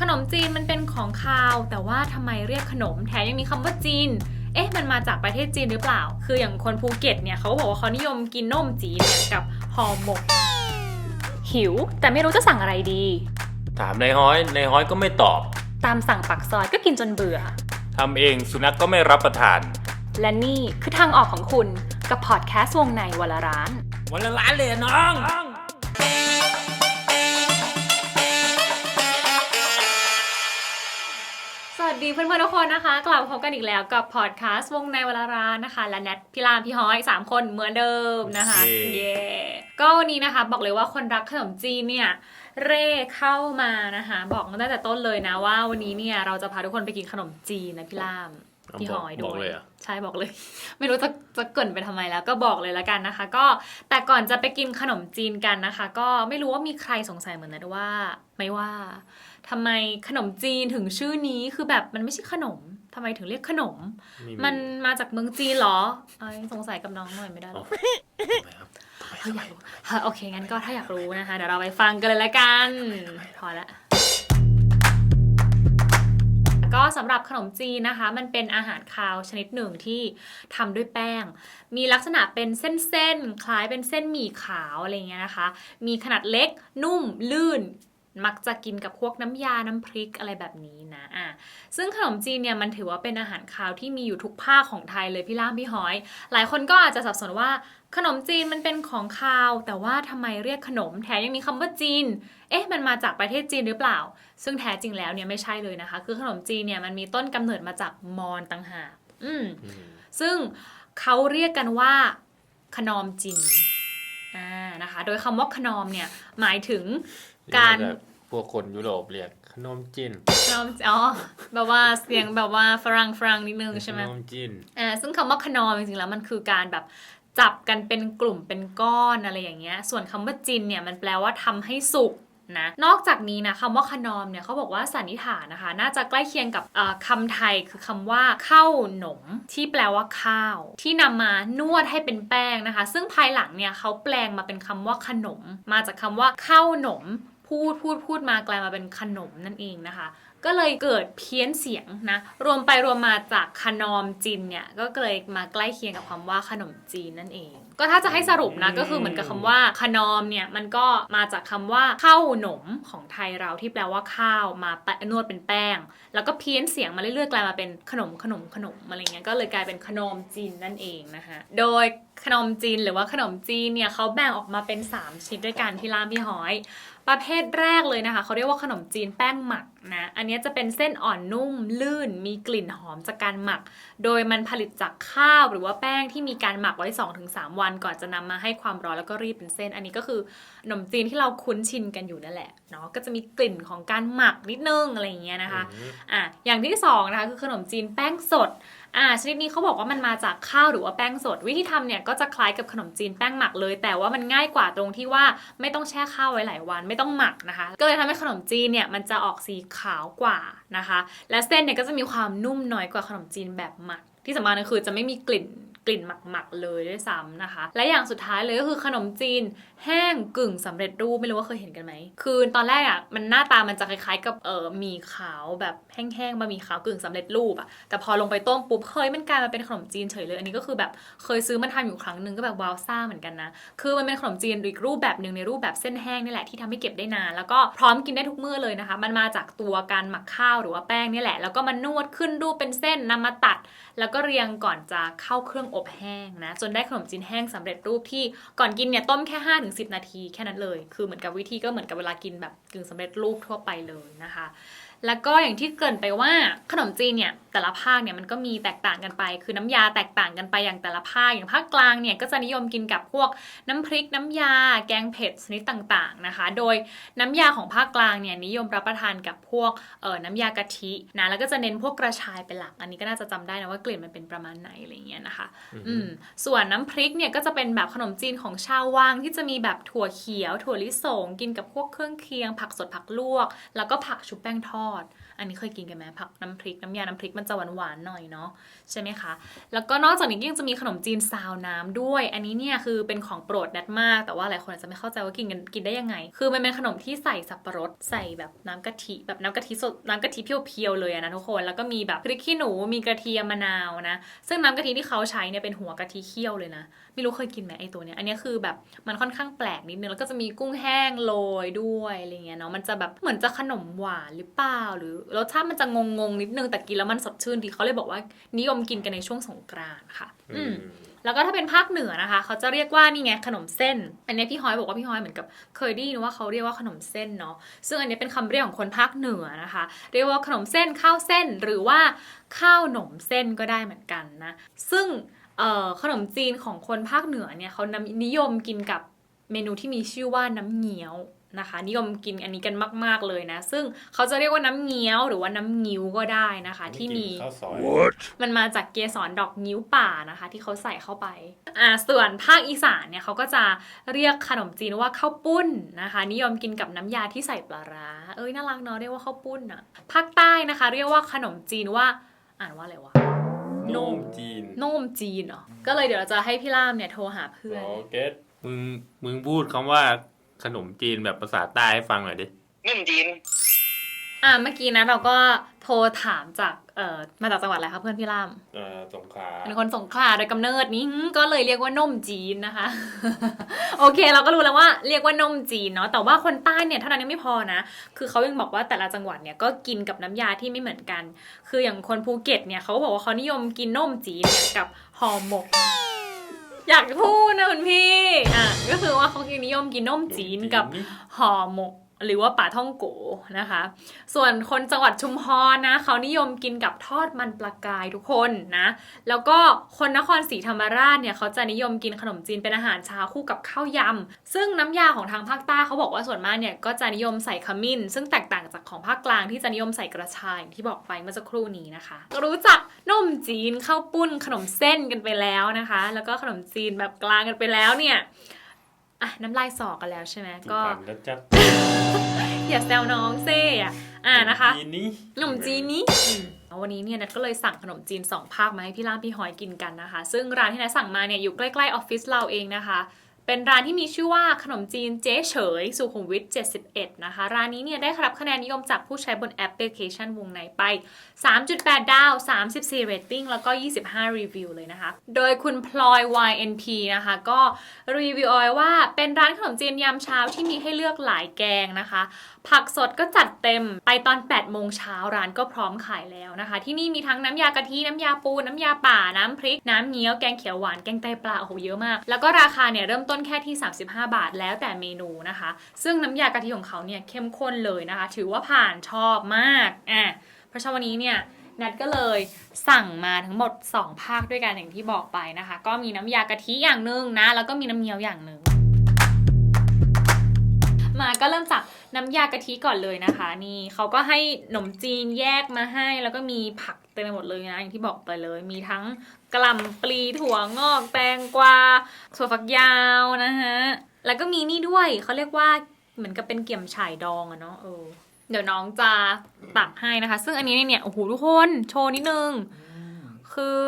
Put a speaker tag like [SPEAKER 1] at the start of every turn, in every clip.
[SPEAKER 1] ขนมจีนมันเป็นของคาว แต่ว่าทำไมเรียกขนมแถมยังมีคำว่าจีน เอ๊ะมันมาจากประเทศจีนหรือเปล่า คืออย่างคนภูเก็ตเนี่ยเขาบอกว่าเขานิยมกินนมจีนเนี่ยกับห่อหมก หิว แต่ไม่รู้จะสั่งอะไรดี
[SPEAKER 2] ถามนายฮ้อยนายฮ้อยก็ไม่ตอบ
[SPEAKER 1] ตามสั่งปักซอยก็กินจนเบื่อ
[SPEAKER 2] ทำเองสุนัขกก็ไม่รับประทาน
[SPEAKER 1] และนี่คือทางออกของคุณกับพอดแคสต์วงในวันละร้าน
[SPEAKER 2] วันละล้านเลยอะน้อง
[SPEAKER 1] สวัสดีเพื่อนๆทุกคนนะคะ กลับมาพบกันอีกแล้วกับพอดแคสต์วงในวลารานะคะ และแนทพี่รามพี่ฮ้อยสามคนเหมือนเดิมนะคะ
[SPEAKER 2] โอเค
[SPEAKER 1] เย้ก็วันนี้นะคะบอกเลยว่าคนรักขนมจีนเนี่ยเร่เข้ามานะคะ บอกตั้งแต่ต้นเลยนะว่าวันนี้เนี่ยเราจะพาทุกคนไปกินขนมจีนนะพี่รามพี่ฮ้อยด้
[SPEAKER 2] บอก
[SPEAKER 1] วย
[SPEAKER 2] เลยเหรอะ
[SPEAKER 1] ใช่บอกเลย ไม่รู้จะจะเกรินไปทำไมแล้วก็บอกเลยละกันนะคะ ก็แต่ก่อนจะไปกินขนมจีนกันนะคะ ก็ไม่รู้ว่ามีใครสงสัยเหมือนนันว่า ไม่ว่า ทำไมขนมจีนถึงชื่อนี้คือแบบมันไม่ใช่ขนมทำไมถึงเรียกขนม มันมาจากเมืองจีนเหรอไอ้ยสงสัยกับน้องหน่อยไม่ได้หรอ
[SPEAKER 2] ทำไมครับทำไม
[SPEAKER 1] เฮ้ย
[SPEAKER 2] ทำ
[SPEAKER 1] อ
[SPEAKER 2] ไม
[SPEAKER 1] ยากรู้ฮะโอเคงั้นก็ถ้าอยากรู้นะคะ เดี๋ยวเราไปฟังกันเลยละกันพอละก็สำหรับขนมจีนนะคะ มันเป็นอาหารคาวชนิดหนึ่งที่ทำด้วยแป้ง มีลักษณะเป็นเส้นๆ คล้ายเป็นเส้นหมี่ขาวอะไรเงี้ยนะคะ มีขนาดเล็ก นุ่ม ลื่น มักจะกินกับพวกน้ำยาน้ำพริกอะไรแบบนี้นะอะซึ่งขนมจีนเนี่ยมันถือว่าเป็นอาหารคาวที่มีอยู่ทุกภาคของไทยเลยพี่ล่ามพี่หอย หลายคนก็อาจจะสับสนว่าขนมจีนมันเป็นของคาว แต่ว่าทำไมเรียกขนมแถมยังมีคำว่าจีน เอ๊ะมันมาจากประเทศจีนหรือเปล่า ซึ่งแท้จริงแล้วเนี่ยไม่ใช่เลยนะคะ คือขนมจีนเนี่ยมันมีต้นกำเนิดมาจากมอญต่างหากอืม
[SPEAKER 2] อืม
[SPEAKER 1] ซึ่งเขาเรียกกันว่าขนอมจินอ่านะคะ โดยคำว่าขนอมเนี่ยหมายถึงการ
[SPEAKER 2] เยแบบ พวกคนยุโรปเรียกขนมจีน
[SPEAKER 1] ขนอมอ๋อแบบว่าเสียงแบบว่าฝรั่งฝรั่งนิดนึงใช่ไหม
[SPEAKER 2] ขนมจีน
[SPEAKER 1] อ่าซึ่งคำว่าขนอมจริงๆแล้วมันคือการแบบจับกันเป็นกลุ่มเป็นก้อนอะไรอย่างเงี้ย ส่วนคำว่าจินเนี่ยมันแปลว่าทำให้สุกนะนอกจากนี้นะคำว่าขนอมเนี่ยเขาบอกว่าสันนิษฐานนะคะ น่าจะใกล้เคียงกับเอ่อคำไทยคือคำว่าข้าวหนม ที่แปลว่าข้าว ที่นำมานวดให้เป็นแป้งนะคะ ซึ่งภายหลังเนี่ยเขาแปลงมาเป็นคำว่าขนม มาจากคำว่าข้าวหนม พูดพูดพูดมากลายมาเป็นขนมนั่นเองนะคะ ก็เลยเกิดเพี้ยนเสียงนะ รวมไปรวมมาจากขนอมจีนเนี่ย ก็เลยมาใกล้เคียงกับคำว่าขนมจีนนั่นเอง ก็ถ้าจะให้สรุปนะก็คือเหมือนกับคำว่าขนอมเนี่ยมันก็มาจากคำว่าข้าวหนมของไทยเราที่แปลว่าข้าวมาแปะนวดเป็นแป้ง แล้วก็เพี้ยนเสียงมาเรื่อยๆกลายมาเป็นขนมขนมขนมอะไรเงี้ยก็เลยกลายเป็นขนมจีนนั่นเองนะคะโดยขนมจีนหรือว่าขนมจีนเนี่ยเขาแบ่งออกมาเป็น 3ชนิดด้วยกันที่ร้านพี่หอยประเภทแรกเลยนะคะ เขาเรียกว่าขนมจีนแป้งหมักนะ อันนี้จะเป็นเส้นอ่อนนุ่มลื่น มีกลิ่นหอมจากการหมัก โดยมันผลิตจากข้าวหรือว่าแป้งที่มีการหมักไว้ 2-3 วันก่อนจะนำมาให้ความร้อนแล้วก็รีดเป็นเส้น อันนี้ก็คือขนมจีนที่เราคุ้นชินกันอยู่นั่นแหละเนาะ ก็จะมีกลิ่นของการหมักนิดนึงอะไรอย่างเงี้ยนะคะ
[SPEAKER 2] อืม
[SPEAKER 1] อะ อย่างที่สองนะคะคือขนมจีนแป้งสดอ่าชนิดนี้เขาบอกว่ามันมาจากข้าวหรือว่าแป้งสด วิธีทำเนี่ยก็จะคล้ายกับขนมจีนแป้งหมักเลย แต่ว่ามันง่ายกว่าตรงที่ว่าไม่ต้องแช่ข้าวไว้หลายวัน ไม่ต้องหมักนะคะ ก็เลยทำให้ขนมจีนเนี่ยมันจะออกสีขาวกว่านะคะ และเส้นเนี่ยก็จะมีความนุ่มน้อยกว่าขนมจีนแบบหมัก ที่สำคัญก็คือจะไม่มีกลิ่น กลิ่นหมักๆเลยด้วยซ้ำนะคะ และอย่างสุดท้ายเลยก็คือขนมจีน แห้งกึ่งสำเร็จรูปไม่รู้ว่าเคยเห็นกันไหม คือตอนแรกอะมันหน้าตามันจะคล้ายๆ กับเออมีขาวแบบแห้งๆบะหมี่ขาวกึ่งสำเร็จรูปอะแต่พอลงไปต้มปุ๊บเฮ้ยมันกลายมาเป็นขนมจีนเฉยเลย อันนี้ก็คือแบบเคยซื้อมาทำอยู่ครั้งหนึ่งก็แบบว้าวซ่าเหมือนกันนะคือมันเป็นขนมจีนอีกรูปแบบหนึ่งในรูปแบบเส้นแห้งนี่แหละที่ทำให้เก็บได้นาน แล้วก็พร้อมกินได้ทุกมื้อเลยนะคะ มันมาจากตัวการหมักข้าวหรือว่าแป้งนี่แหละ แล้วก็มันนวดขึ้นรูปเป็นเส้นนำมาตัด แล้วก็เรียงก่อนจะเข้าเครื่องอบแห้งนะ จนได้ขนมจีนแห้งสำเร็จรูปที่ก่อนกินเนี่ยต้มแค่ 5-10 นาทีแค่นั้นเลย คือเหมือนกับวิธีก็เหมือนกับเวลากินแบบกึ่งสำเร็จรูปทั่วไปเลยนะคะ แล้วก็อย่างที่เกรินไปว่าขนมจีนเนี่ยแต่ละภาคเนี่ยมันก็มีแตกต่างกันไป คือน้ำยาแตกต่างกันไปอย่างแต่ละภาคอย่างภาคกลางเนี่ยก็จะนิยมกินกับพวกน้ำพริกน้ำยา แกงเผ็ดชนิดต่างๆนะคะ โดยน้ำยาของภาคกลางเนี่ยนิยมรับประทานกับพวกเอ่อน้ำยากะทินะแล้วก็จะเน้นพวกกระชายเป็นหลัก อันนี้ก็น่าจะจำได้นะว่ากลิ่นมันเป็นประมาณไหนอะไรเงี้ยนะคะอืมส่วนน้ำพริกเนี่ยก็จะเป็นแบบขนมจีนของชาววังที่จะมีแบบถั่วเขียว ถั่วลิสง กินกับพวกเครื่องเคียง ผักสดผักลวก แล้วก็ผักชุบแป้งทอด อันนี้เคยกินกันไหมผักน้ำพริกน้ำยาน้ำพริกมันจะหวานหวานๆหน่อยเนาะใช่ไหมคะ แล้วก็นอกจากนี้ก็ยังจะมีขนมจีนซาวน้ำด้วย อันนี้เนี่ยคือเป็นของโปรดแนทมาก แต่ว่าหลายคนอาจจะไม่เข้าใจว่ากินกันกินได้ยังไง คือมันเป็นขนมที่ใส่สับปะรดใส่แบบน้ำกะทิแบบน้ำกะทิสดน้ำกะทิเพียวๆเลยนะทุกคน แล้วก็มีแบบพริกขี้หนูมีกระเทียมมะนาวนะ ซึ่งน้ำกะทิที่เขาใช้เนี่ยเป็นหัวกะทิเคี่ยวเลยนะ ไม่รู้เคยกินไหมไอตัวเนี้ยอันเนี้ยคือแบบมันค่อนข้างแปลกนิดนึงแล้วก็จะมีกุ้งแห้งโรยด้วยอะไรเงี้ยเนาะมันจะแบบเหมือนจะขนมหวานหรือเปล่าหรือรสชาติมันจะงงๆนิดนึงแต่กินแล้วมันสดชื่นดีเขาเลยบอกว่านิยมกินกันในช่วงสงกรานต์ค่ะ อืมแล้วก็ถ้าเป็นภาคเหนือนะคะ เขาจะเรียกว่านี่ไงขนมเส้น อันนี้พี่ฮอยบอกว่าพี่ฮอยเหมือนกับ เคยได้ยินว่าเขาเรียกว่าขนมเส้นเนาะซึ่งอันนี้เป็นคำเรียกของคนภาคเหนือนะคะ เรียกว่าขนมเส้นข้าวเส้นหรือว่าข้าวหนมเส้นก็ได้เหมือนกันนะซึ่ง เอ่อขนมจีนของคนภาคเหนือเนี่ยเขานำนิยมกินกับเมนูที่มีชื่อว่าน้ำเงี้ยวนะคะ นิยมกินอันนี้กันมาก ๆเลยนะ ซึ่งเขาจะเรียกว่าน้ำเงี้ยวหรือว่าน้ำงิ้วก็ได้นะคะ ที่มี
[SPEAKER 2] ข้าวซอย
[SPEAKER 1] มันมาจากเกสรดอกนิ้วป่านะคะ ที่เขาใส่เข้าไปอ่าส่วนภาคอีสานเนี่ยเขาก็จะเรียกขนมจีนว่าข้าวปุ้นนะคะ นิยมกินกับน้ำยาที่ใส่ปลาร้าเอ้ยน่ารักเนาะเรียกว่าข้าวปุ้นอะภาคใต้นะคะ เรียกว่าขนมจีนว่าอ่านว่าอะไรวะ
[SPEAKER 2] นมจีน
[SPEAKER 1] โนมจีนเหรอ ก็เลยเดี๋ยวเราจะให้พี่ล่ามเนี่ยโทรหาเพื่อน
[SPEAKER 2] โอเคมึงมึงพูดคำว่าขนมจีนแบบภาษาใต้ให้ฟังหน่อยดิ
[SPEAKER 3] นุ่มจีน
[SPEAKER 1] อ่าเมื่อกี้นะเราก็โทรถามจากเอ่อมาจากจังหวัดอะไรคะเพื่อนพี่ล่าม
[SPEAKER 2] เอ่อสงขลา
[SPEAKER 1] เป็นคนสงขลาโดยกำเนิดนี้ก็เลยเรียกว่านมจีนนะคะ โอเค เราก็รู้แล้วว่าเรียกว่านมจีนเนาะแต่ว่าคนใต้เนี่ยเท่านั้นยังไม่พอนะ คือเขายังบอกว่าแต่ละจังหวัดเนี่ยก็กินกับน้ำยาที่ไม่เหมือนกัน คืออย่างคนภูเก็ตเนี่ยเขาก็บอกว่าเขานิยมกินนมจีนเนี่ยกับห่อหมกอยากพูดนะคุณพี่อะก็คือว่าเขานิยมกินนมจีนกับห่อหมก หรือว่าป่าท่องโกนะคะ ส่วนคนจังหวัดชุมพรนะเขานิยมกินกับทอดมันปลากายทุกคนนะ แล้วก็คนนครศรีธรรมราชเนี่ยเขาจะนิยมกินขนมจีนเป็นอาหารเช้าคู่กับข้าวยำ ซึ่งน้ำยาของทางภาคใต้เขาบอกว่าส่วนมากเนี่ยก็จะนิยมใส่ขมิ้น ซึ่งแตกต่างจากของภาคกลางที่จะนิยมใส่กระชายอย่างที่บอกไปเมื่อสักครู่นี้นะคะ รู้จักนมจีนข้าวปุ้นขนมเส้นกันไปแล้วนะคะ แล้วก็ขนมจีนแบบกลางกันไปแล้วเนี่ย อะน้ำลายสอกันแล้วใช่ไหมก็
[SPEAKER 2] แล้วจัด
[SPEAKER 1] อย่าแซวน้องเซ่อะอ่านะคะ
[SPEAKER 2] จีนนี้
[SPEAKER 1] ขนมจีนนี้วันนี้เนี่ยนัทก็เลยสั่งขนมจีน 2 ภาคมาให้พี่ล่ามพี่หอยกินกันนะคะ ซึ่งร้านที่นัทสั่งมาเนี่ยอยู่ใกล้ๆออฟฟิศเราเองนะคะ เป็นร้านที่มีชื่อว่าขนมจีนเจ๊เฉย สุขุมวิท 71 นะคะ ร้านนี้เนี่ยได้รับคะแนนนิยมจากผู้ใช้บนแอปพลิเคชันวงในไป 3.8 ดาว 34 เรตติ้ง แล้วก็ 25 รีวิวเลยนะคะ โดยคุณพลอย YNP นะคะ ก็รีวิวเอาไว้ว่าเป็นร้านขนมจีนยามเช้าที่มีให้เลือกหลายแกงนะคะ ผักสดก็จัดเต็มไปตอน 8 โมงเช้าร้านก็พร้อมขายแล้วนะคะ ที่นี่มีทั้งน้ำยากะทิ น้ำยาปู น้ำยาป่า น้ำพริก น้ำเงี้ยว แกงเขียวหวาน แกงไตปลา โอ้โห เยอะมาก แล้วก็ราคาเนี่ยเริ่มต้นนแค่ที่ 35 บาทแล้วแต่เมนูนะคะ ซึ่งน้ำยากะทิของเขาเนี่ยเข้มข้นเลยนะคะ ถือว่าผ่านชอบมากอะเพราะฉะนั้นวันนี้เนี่ยนัดก็เลยสั่งมาทั้งหมด 2 ภาคด้วยกันอย่างที่บอกไปนะคะ ก็มีน้ำยากะทิอย่างหนึ่งนะ แล้วก็มีน้ำเงี้ยวอย่างหนึ่งมาก็เริ่มจากน้ำยากะทิก่อนเลยนะคะ นี่เขาก็ให้ขนมจีนแยกมาให้ แล้วก็มีผักเต็มไปหมดเลยนะอย่างที่บอกไปเลย มีทั้ง กล่ำปลีถั่วงอกแตงกวาถั่วฝักยาวนะฮะ แล้วก็มีนี่ด้วยเขาเรียกว่าเหมือนกับเป็นเกี่ยมฉ่ายดองอะเนาะเออเดี๋ยวน้องจะตักให้นะคะ ซึ่งอันนี้เนี่ยโอ้โหทุกคนโชว์นิดนึง คือ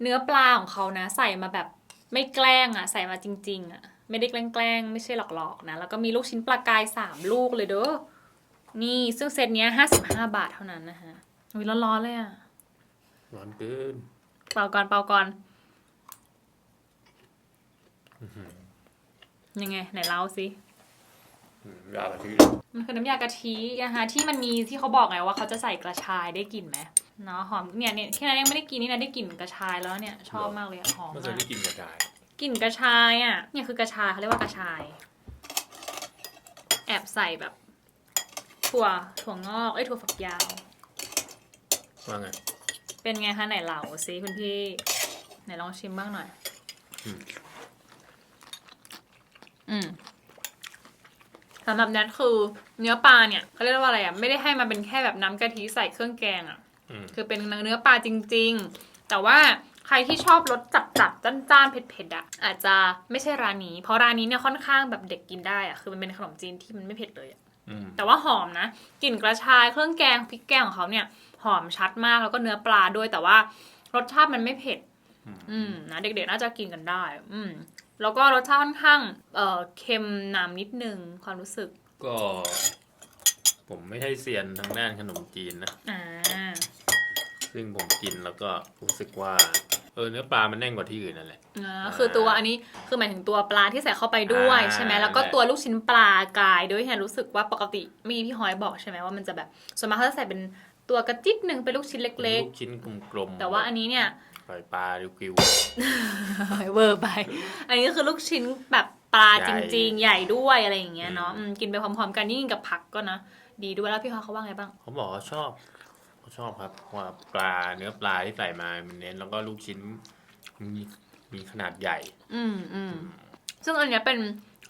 [SPEAKER 1] เนื้อปลาของเขานะ ใส่มาแบบไม่แกล้งอะใส่มาจริง ๆอะไม่ได้แกล้งๆไม่ใช่หลอกๆนะแล้วก็มีลูกชิ้นปลากายสามลูกเลยเด้อนี่ซึ่งเซตเนี้ยห้าสิบห้าบาทเท่านั้นนะฮะอุ้ยร้อนๆเลยอะ
[SPEAKER 2] ร้อนเกิน
[SPEAKER 1] ป่าก่อนเป่าก่อนยังไง ไหนเล่าสิ
[SPEAKER 2] อืมยากะทิ
[SPEAKER 1] มันคือน้ำยากะทินะคะที่มันมีที่เขาบอกไงว่าเขาจะใส่กระชายได้กลิ่นไหมเนาะหอมเนี่ยเนี่ยที่นันยังไม่ได้กินนี่นะได้กลิ่นกระชายแล้วเนี่ยชอบมากเลยอะหอม
[SPEAKER 2] ไม่เคย
[SPEAKER 1] มาก
[SPEAKER 2] ได้กินกระชาย
[SPEAKER 1] กลิ่นกระชายอะเนี่ยคือกระชายเขาเรียกว่ากระชาย แอบใส่แบบ ถั่วถั่วงอกเอ้ยถั่วฝักยาว
[SPEAKER 2] ว่าไง
[SPEAKER 1] เป็นไงคะไหนเหลาซิคุณพี่ ไหนลองชิมบ้างหน่อย
[SPEAKER 2] อืม
[SPEAKER 1] อืมสำหรับแนทคือเนื้อปลาเนี่ยเขาเรียกว่าอะไรอะไม่ได้ให้มาเป็นแค่แบบน้ำกะทิใส่เครื่องแกงอะ
[SPEAKER 2] อืม
[SPEAKER 1] คือเป็นเนื้อปลาจริง ๆ แต่ว่าใครที่ชอบรสจัดจัดๆจ้านๆ เผ็ดๆอะอาจจะไม่ใช่ร้านนี้ เพราะร้านนี้เนี่ยค่อนข้างแบบเด็กกินได้อะคือมันเป็นขนมจีนที่มันไม่เผ็ดเลยอะ
[SPEAKER 2] อืม
[SPEAKER 1] แต่ว่าหอมนะกลิ่นกระชายเครื่องแกงพริกแกงของเขาเนี่ย หอมชัดมากแล้วก็เนื้อปลาด้วยแต่ว่ารสชาติมันไม่เผ็ด
[SPEAKER 2] อืม
[SPEAKER 1] อืมนะเด็กๆน่าจะกินกันได้ อืมแล้วก็รสชาติค่อนข้างเอ่อเค็มนำนิดนึงความรู้สึก
[SPEAKER 2] ก็ ผมไม่ใช่เซียนทางด้านขนมจีนนะ
[SPEAKER 1] อ่า
[SPEAKER 2] ซึ่งผมกินแล้วก็รู้สึกว่าเออเนื้อปลามันแน่นกว่าที่อื่นนั่นแหละ
[SPEAKER 1] อ่าคือตัวอันนี้คือหมายถึงตัวปลาที่ใส่เข้าไปด้วย
[SPEAKER 2] อ่า
[SPEAKER 1] ใช่ไหมแล้วก็ตัวลูกชิ้นปลากายด้วยที่รู้สึกว่าปกติมีพี่หอยบอกใช่ไหมว่ามันจะแบบส่วนมากเขาจะใส่เป็นตัวกระจิตหนึ่งเป็นลูกชิ้นเล็ก
[SPEAKER 2] ลูกชิ้นกลม
[SPEAKER 1] ๆ
[SPEAKER 2] ๆ
[SPEAKER 1] แต่ว่าอันนี้เนี่ย
[SPEAKER 2] ปล่อยปลาริวกิว
[SPEAKER 1] เวอร์ไป อันนี้ก็คือลูกชิ้นแบบปลา
[SPEAKER 2] ใหญ่
[SPEAKER 1] จริง ๆ ใหญ่ด้วยอะไรอย่างเงี้ยเนาะ
[SPEAKER 2] อืม
[SPEAKER 1] อืมกินไปพร้อมๆกันยิ่งกับผักก็นะดีด้วยแล้วพี่ฮอยเขาว่าไงบ้าง
[SPEAKER 2] เขาบอกว่าชอบเขา ชอบครับว่าปลาเนื้อปลาที่ใส่มามันเน้นแล้วก็ลูกชิ้นมีมีขนาดใหญ่
[SPEAKER 1] อืมอืมซึ่งอันเนี้ยเป็น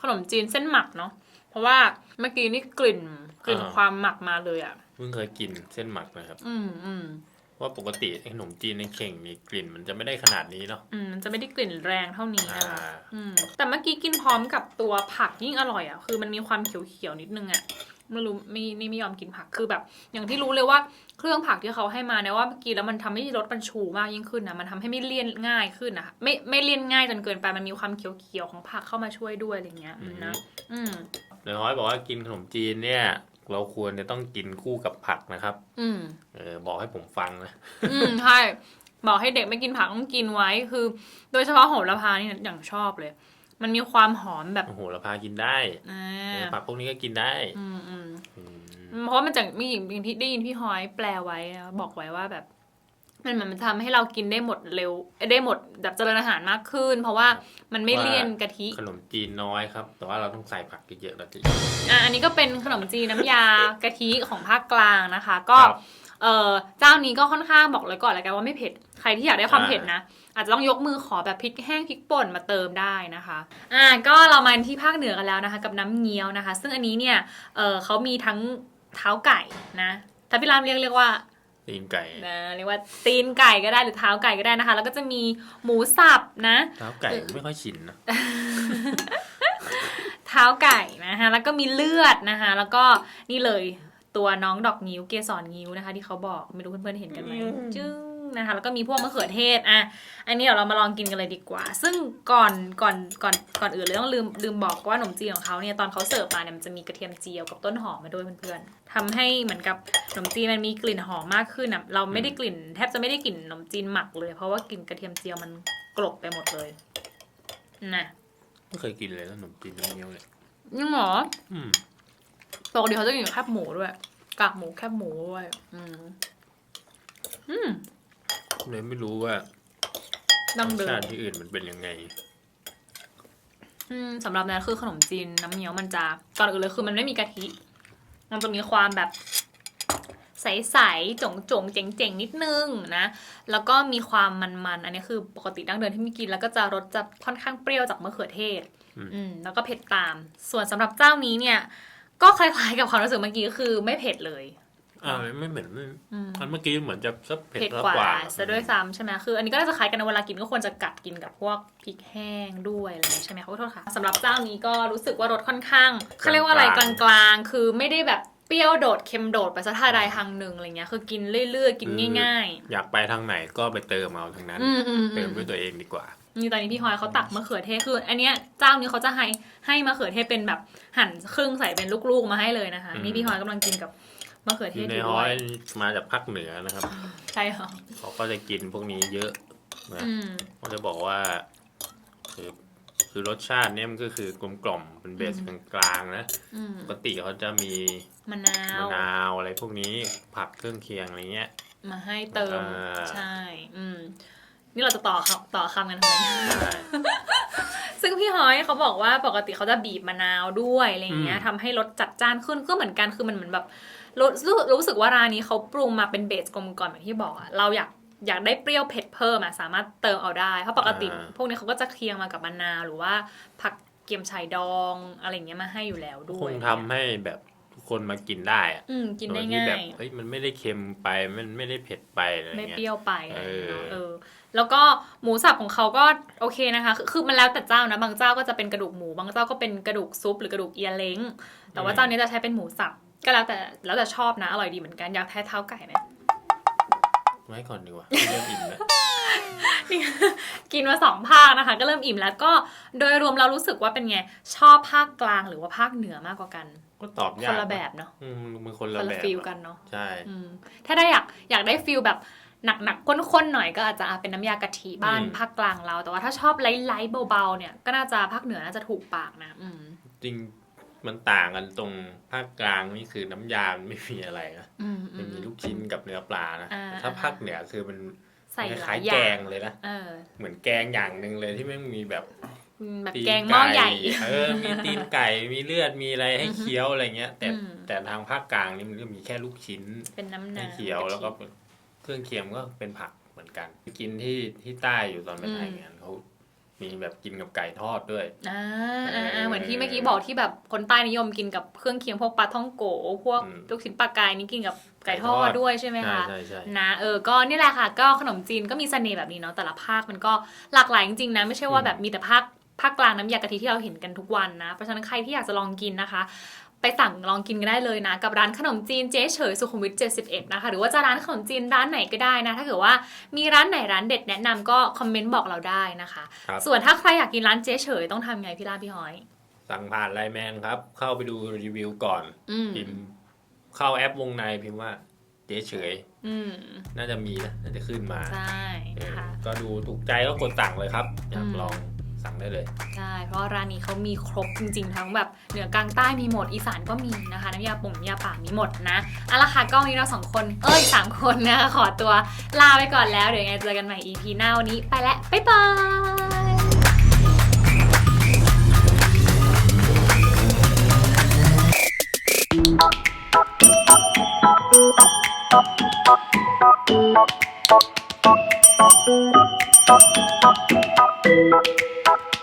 [SPEAKER 1] ขนมจีนเส้นหมักเนาะเพราะว่าเมื่อกี้นี่กลิ่นกลิ่น
[SPEAKER 2] อ่า
[SPEAKER 1] ความหมักมาเลยอะ
[SPEAKER 2] เพิ่งเคยกินเส้นหมักนะครับ
[SPEAKER 1] อืมอืม
[SPEAKER 2] ว่าปกติขนมจีนในเข่งมีกลิ่นมันจะไม่ได้ขนาดนี้เนาะ
[SPEAKER 1] อืมมันจะไม่ได้กลิ่นแรงเท่านี้
[SPEAKER 2] อ่า
[SPEAKER 1] นะคะอืมแต่เมื่อกี้กินพร้อมกับตัวผักยิ่งอร่อยอะคือมันมีความเขียวๆนิดนึงอะ ไม่รู้ไม่นี่ไม่ยอมกินผักคือแบบ อย่างที่รู้เลยว่าเครื่องผักที่เขาให้มาเนี่ยว่าเมื่อกี้แล้วมันทำให้รสมันชูมากยิ่งขึ้นนะมันทำให้ไม่เลี่ยนง่ายขึ้นนะคะไม่ไม่เลี่ยนง่ายจนเกินไปมันมีความเขียวๆของผักเข้ามาช่วยด้วยอะไรเงี้ย
[SPEAKER 2] อืม
[SPEAKER 1] นะอืม
[SPEAKER 2] เดี๋ยวน้อยบอกว่ากินขนมจีนเนี่ยเราควรจะต้องกินคู่กับผักนะครับ
[SPEAKER 1] อืม
[SPEAKER 2] เออบอกให้ผมฟังนะ
[SPEAKER 1] อืมใช่บอกให้เด็กไม่กินผักต้องกินไว้คือ โดยเฉพาะโหระพานี่อย่างชอบเลย มันมีความหอมแบบ
[SPEAKER 2] โอ้โหเราพากินได้
[SPEAKER 1] อ่า
[SPEAKER 2] เออผักพวกนี้ก็กินได้
[SPEAKER 1] อืมอืม
[SPEAKER 2] อืม
[SPEAKER 1] เพราะว่ามันจะมีอย่างที่ได้ยินพี่ฮอยแปลไว้นะบอกไว้ว่าแบบมันเหมือนมันทำให้เรากินได้หมดเร็ว ได้หมดแบบเจริญอาหารมากขึ้น เพราะว่ามันไม่เลี่ยนกะทิ
[SPEAKER 2] ขนมจีนน้อยครับ แต่ว่าเราต้องใส่ผักเยอะๆแล้วจี
[SPEAKER 1] อะอันนี้ก็เป็นขนมจีนน้ำยากะทิของภาคกลางนะคะ ก็
[SPEAKER 2] ครับ
[SPEAKER 1] เออเจ้านี้ก็ค่อนข้างบอกเลยก่อนเลยกันว่าไม่เผ็ด ใครที่อยากได้ความ
[SPEAKER 2] อ่า
[SPEAKER 1] เผ็ดนะ อาจจะต้องยกมือขอแบบพริกแห้งพริกป่นมาเติมได้นะคะ อ่าก็เรามาที่ภาคเหนือกันแล้วนะคะ กับน้ำเงี้ยวนะคะ ซึ่งอันนี้เนี่ยเออเขามีทั้งเท้าไก่นะถ้าพี่รามเรียกเรียกว่า
[SPEAKER 2] ตีนไก่
[SPEAKER 1] นะเรียกว่าตีนไก่ก็ได้หรือเท้าไก่ก็ได้นะคะ แล้วก็จะมีหมูสับนะ
[SPEAKER 2] เท้าไก่ไม่ค่อยชินนะ
[SPEAKER 1] เท้าไก่นะคะแล้วก็มีเลือดนะคะ แล้วก็นี่เลย ตัวน้องดอกงิ้วเกสรงิ้วนะคะ ที่เขาบอกไม่รู้เพื่อนๆเห็นกันไหม
[SPEAKER 2] อืม
[SPEAKER 1] จึ้งนะคะ แล้วก็มีพวกมะเขือเทศอะอันนี้เดี๋ยวเรามาลองกินกันเลยดีกว่า ซึ่งก่อนก่อนก่อนก่อนอื่นเลยต้องลืมลืมบอกว่าขนมจีนของเขาเนี่ยตอนเขาเสิร์ฟมาเนี่ยมันจะมีกระเทียมเจียวกับต้นหอมมาด้วยเพื่อนๆทำให้เหมือนกับขนมจีนมันมีกลิ่นหอมมากขึ้นอะเราไม่ได้กลิ่น แทบจะไม่ได้กลิ่นขนมจีนหมักเลย เพราะว่ากลิ่นกระเทียมเจียวมันกลบไปหมดเลยนะ
[SPEAKER 2] ไม่เคยกินเลยนะขนมจีนน้ำเงี้ยวเนี่ย
[SPEAKER 1] ยังเหรอ
[SPEAKER 2] อืม
[SPEAKER 1] ปกติเขาจะกินกับแคบหมูด้วย กากหมูแคบหมูด้วย อืม อืม
[SPEAKER 2] เลยไม่รู้ว่า
[SPEAKER 1] ดัง
[SPEAKER 2] รส
[SPEAKER 1] เดิ
[SPEAKER 2] ชามติที่อื่นมันเป็นยังไง
[SPEAKER 1] อืมสำหรับนั้นคือขนมจีนน้ำเงี้ยวมันจะก่อนอื่นเลยคือมันไม่มีกะทิ มันจะมีความแบบ ใสๆจงจงๆเจ๋งๆนิดนึงนะ แล้วก็มีความมันๆ อันนี้คือปกติดั้งเดิมที่มีกิน แล้วก็จะรสจะค่อนข้างเปรี้ยวจากมะเขือเทศ
[SPEAKER 2] อืม
[SPEAKER 1] อืม แล้วก็เผ็ดตาม ส่วนสำหรับเจ้านี้เนี่ย ก็คล้ายๆกับความรู้สึกเมื่อกี้ก็คือไม่เผ็ดเลย
[SPEAKER 2] อ่าไม่เหมือน
[SPEAKER 1] อืม
[SPEAKER 2] อันเมื่อกี้เหมือนจะซับเผ็ด
[SPEAKER 1] เผ็ด
[SPEAKER 2] ซะ
[SPEAKER 1] กว่าก
[SPEAKER 2] ว่า
[SPEAKER 1] ซะด้วยซ้ำใช่ไหมคืออันนี้ก็น่าจะคล้ายกันนะเวลากินก็ควรจะกัดกินกับพวกพริกแห้งด้วยอะไรอย่างงี้ใช่ไหมคะขอโทษค่ะสำหรับเจ้านี้ก็รู้สึกว่ารสค่อนข้างเขาเรียกว่าอะไรกลางๆ คือไม่ได้แบบเปรี้ยวโดดเค็มโดดไปซะท่าใดทางหนึ่งอะไรเงี้ยคือกินเรื่อยๆ กินง่าย
[SPEAKER 2] อยากไปทางไหนก็ไปเติมเอาทางนั้น
[SPEAKER 1] ๆอืมอืมอื
[SPEAKER 2] เติม
[SPEAKER 1] ม
[SPEAKER 2] ด้วยตัวเองดีกว่า
[SPEAKER 1] นี่ตอนนี้พี่ฮอยเขาตักมะเขือเทศคือ อันเนี้ยเจ้านี้เขาจะให้ให้มะเขือเทศเป็นแบบหั่นครึ่งใส่เป็นลูกๆมาให้เลยนะคะ
[SPEAKER 2] อืม
[SPEAKER 1] นี่พี่ฮอยกำลังกินกับมะเขือ
[SPEAKER 2] อ
[SPEAKER 1] เทศ
[SPEAKER 2] ยู่
[SPEAKER 1] อ
[SPEAKER 2] ใน
[SPEAKER 1] ยู่
[SPEAKER 2] ฮ้
[SPEAKER 1] ด้
[SPEAKER 2] อ
[SPEAKER 1] วย
[SPEAKER 2] ยมาจากภาคเหนือนะครับ
[SPEAKER 1] ใช่ค่ะ
[SPEAKER 2] เขาก็จะกินพวกนี้เยอะนะ
[SPEAKER 1] อืม
[SPEAKER 2] เขาจะบอกว่า คือคือรสชาติเนี่ยมันก็คือกลมกล่อมๆเป็นเบส
[SPEAKER 1] อืม
[SPEAKER 2] กลางๆนะ
[SPEAKER 1] อืม
[SPEAKER 2] ปกติเขาจะมี
[SPEAKER 1] มะนามะว
[SPEAKER 2] นาวอะไรพวกนี้ผักเครื่องเคียงอะไรเงี้ย
[SPEAKER 1] มาให้เติม
[SPEAKER 2] อ่า
[SPEAKER 1] ใช่ อืม นี่เราจะต่อคำต่อคำกันทำไม
[SPEAKER 2] ใช่
[SPEAKER 1] ซึ่งพี่ฮอยเขาบอกว่าปกติเขาจะบีบมะนาวด้วยอะไรอย่างเงี้ย
[SPEAKER 2] อืม
[SPEAKER 1] ทำให้รสจัดจ้านขึ้นก็เหมือนกันคือมันเหมือนแบบรู้รู้รู้สึกว่าร้านนี้เขาปรุงมาเป็นเบสกลมกล่อมอย่างที่บอกอะเราอยากอยากได้เปรี้ยวเผ็ดเพิ่มอะสามารถเติมเอาได้ เพราะปกติพวกนี้เขาก็จะเคียงมากับมะนาวหรือว่าผักเกี๊ยมชายดองอะไรอย่างเงี้ยมาให้อยู่แล้วด้
[SPEAKER 2] ค
[SPEAKER 1] วย
[SPEAKER 2] งทำให้แบบ ทุกคนมากินได้อะ
[SPEAKER 1] อืมกินได้
[SPEAKER 2] โดยที่
[SPEAKER 1] ง่า
[SPEAKER 2] แบบ
[SPEAKER 1] ย
[SPEAKER 2] เฮ้ยมันไม่ได้เค็มไปมันไม่ได้เผ็ดไปอะไร
[SPEAKER 1] ไม่
[SPEAKER 2] เงี้
[SPEAKER 1] เป
[SPEAKER 2] ย
[SPEAKER 1] รี้ยวไปอะไร
[SPEAKER 2] เอ
[SPEAKER 1] อย่าง
[SPEAKER 2] อ
[SPEAKER 1] เงี้ยเนอะเออ แล้วก็หมูสับของเขาก็โอเคนะคะคือคือมันแล้วแต่เจ้านะบางเจ้าก็จะเป็นกระดูกหมูบางเจ้าก็เป็นกระดูกซุปหรือกระดูกเอียเล้งแต่ว่าเจ้านี้จะใช้เป็นหมูสับก็แล้วแต่แล้วแต่ชอบนะอร่อยดีเหมือนกันอยากแท้เท้าไก่ไหม
[SPEAKER 2] ไว้ก่อนดีกว่าเริ่มอิ่มแล้ว
[SPEAKER 1] กินมาสองภาคนะคะ ก็เริ่มอิ่มแล้วก็โดยรวมเรารู้สึกว่าเป็นไง ชอบภาคกลางหรือว่าภาคเหนือมากกว่ากัน
[SPEAKER 2] ก็ตอบ
[SPEAKER 1] ค
[SPEAKER 2] ยาก
[SPEAKER 1] นละแบบเนาะ
[SPEAKER 2] อืมมันคน
[SPEAKER 1] ค
[SPEAKER 2] ละ
[SPEAKER 1] น
[SPEAKER 2] แบ
[SPEAKER 1] ละ
[SPEAKER 2] บ
[SPEAKER 1] ฟิล
[SPEAKER 2] อะ
[SPEAKER 1] กันเนาะ
[SPEAKER 2] ใช่
[SPEAKER 1] อืมถ้าได้อยากอยากได้ฟิลแบบหนักๆข้นๆหน่อยก็อาจจะอะเป็นน้ำยากะทิบ้านภาคกลางเรา แต่ว่าถ้าชอบไลท์ๆเบาๆเนี่ยก็น่าจะภาคเหนือน่าจะถูกปากนะอืม
[SPEAKER 2] จริงมันต่างกันตรงภาคกลางนี่คือน้ำยามันไม่มีอะไรนะ
[SPEAKER 1] อืมอื
[SPEAKER 2] มัน
[SPEAKER 1] ม
[SPEAKER 2] มีลูกชิ้นกับเนื้อปลานะ
[SPEAKER 1] อ่า
[SPEAKER 2] แต่ถ้าภาคเหนือคือมัน
[SPEAKER 1] ใส่
[SPEAKER 2] ค
[SPEAKER 1] หลา
[SPEAKER 2] ล้ายย
[SPEAKER 1] อ
[SPEAKER 2] ๆแก
[SPEAKER 1] ย่าง
[SPEAKER 2] งเลยนะ
[SPEAKER 1] เออ
[SPEAKER 2] เหมือนแกงอย่างหนึ่งเลยที่ไม่มีแบบ
[SPEAKER 1] อืมแบบ
[SPEAKER 2] ตีน
[SPEAKER 1] แกงหม้อใหญ่
[SPEAKER 2] ไก่เออ มีตีนไก่ มีเลือด มีอะไรให้
[SPEAKER 1] อือฮึ
[SPEAKER 2] เคี้ยวอะไรเงี้ย แต่
[SPEAKER 1] อืม
[SPEAKER 2] แต่ทางภาคกลางนี่มันก็มีแค่ลูกชิ้น
[SPEAKER 1] เป็นน้ำ
[SPEAKER 2] ให้
[SPEAKER 1] น้ำ
[SPEAKER 2] เคี้ยวแล้วก็เครื่องเคียงก็เป็นผักเหมือนกัน กินที่ที่ใต้อยู่ตอนไปถ่ายงานเขา มีแบบกินกับไก่ทอดด้วย
[SPEAKER 1] อ่าอ่า
[SPEAKER 2] เอ
[SPEAKER 1] อ่า
[SPEAKER 2] อ
[SPEAKER 1] เหมือนที่เมื่อกี้บอกที่แบบคนใต้นิยมกินกับเครื่องเคียงพวกปลาท่องโกพวก
[SPEAKER 2] อืม
[SPEAKER 1] ลูกชิ้นปลากายนี่กินกับไก่ทอ
[SPEAKER 2] ไก่ทอ
[SPEAKER 1] ด
[SPEAKER 2] ด
[SPEAKER 1] ด้วยใช่ไหม
[SPEAKER 2] ใช่
[SPEAKER 1] คะ
[SPEAKER 2] ใช่ใช่
[SPEAKER 1] นะเออก็นี่แหละค่ะ ก็ขนมจีนก็มีเสน่ห์แบบนี้เนาะแต่ละภาคมันก็หลากหลายจริงๆนะไม่ใช่ว่าแบบมีแต่ภาคภาคกลางน้ำยากะทิที่เราเห็นกันทุกวันนะ เพราะฉะนั้นใครที่อยากจะลองกินนะคะ ไปสั่งลองกินกันได้เลยนะ กับร้านขนมจีนเจ๊เฉยสุขุมวิท 71 นะคะ หรือว่าจะร้านขนมจีนร้านไหนก็ได้นะ ถ้าเกิดว่ามีร้านไหนร้านเด็ดแนะนำก็คอมเมนต์บอกเราได้นะคะ
[SPEAKER 2] ครับ
[SPEAKER 1] ส่วนถ้าใครอยากกินร้านเจ๊เฉยต้องทำไงพี่ลาพี่หอย
[SPEAKER 2] สั่งผ่านไลน์แมนครับ เข้าไปดูรีวิวก่อน
[SPEAKER 1] อืม
[SPEAKER 2] พิมพ์เข้าแอปวงในพิมพ์ว่าเจ๊เฉย
[SPEAKER 1] อืม
[SPEAKER 2] น่าจะมีนะน่าจะขึ้นมา
[SPEAKER 1] ใช่
[SPEAKER 2] เออ
[SPEAKER 1] นะคะ
[SPEAKER 2] ก็ดูถูกใจก็กดสั่งเลยครับอยาก
[SPEAKER 1] อืม
[SPEAKER 2] ลอง สั่งได้เลย
[SPEAKER 1] ใช่ เพราะร้านนี้เขามีครบจริงๆ ทั้งแบบเหนือกลางใต้มีหมดอีสานก็มีนะคะน้ำยาป่งน้ำยาป่ามีหมดนะเอาละค่ะก็วันนี้เราสองคนเอ้ยสามคนนะคะขอตัวลาไปก่อนแล้วเดี๋ยวยังไงเจอกันใหม่ EP หน้าวันนี้ไปแล้วบ๊ายบาย
[SPEAKER 3] Thank